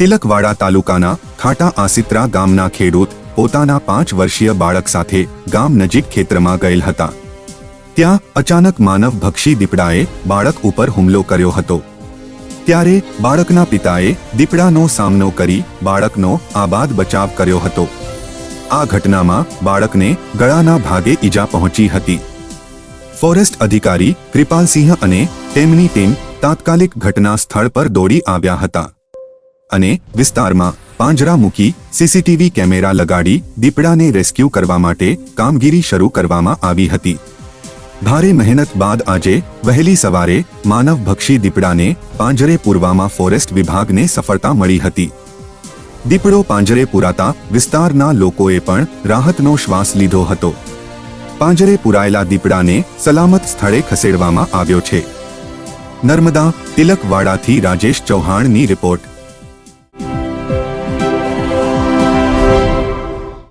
તિલકવાડા તાલુકાના ખાટા આસિત્રા ગામના ખેડૂત પોતાના પાંચ વર્ષીય બાળક સાથે ગામ નજીક ખેતરમાં ગયેલ હતા. ત્યાં અચાનક માનવ ભક્ષી દીપડાએ બાળક ઉપર હુમલો કર્યો હતો. ત્યારે બાળકના પિતાએ દીપડાનો સામનો કરી બાળકનો આબાદ બચાવ કર્યો હતો. આ ઘટનામાં બાળકને ગળાના ભાગે ઈજા પહોંચી હતી. ફોરેસ્ટ અધિકારી કૃપાલસિંહ અને તેમની ટીમ તાત્કાલિક ઘટના સ્થળ પર દોડી આવ્યા હતા. અને વિસ્તારમાં પાંજરા મૂકી સીસીટીવી કેમેરા લગાડી દીપડાને રેસ્ક્યુ કરવા માટે કામગીરી શરૂ કરવામાં આવી હતી. ભારે મહેનત બાદ આજે વહેલી સવારે માનવભક્ષી દીપડાને પાંજરે પૂરવામાં ફોરેસ્ટ વિભાગને સફળતા મળી હતી. દીપડો પાંજરે પુરાતા વિસ્તારના લોકોએ પણ રાહતનો શ્વાસ લીધો હતો. પાંજરે પુરાયેલા દીપડાને સલામત સ્થળે ખસેડવામાં આવ્યો છે. નર્મદા તિલકવાડાથી રાજેશ ચૌહાણની રિપોર્ટ.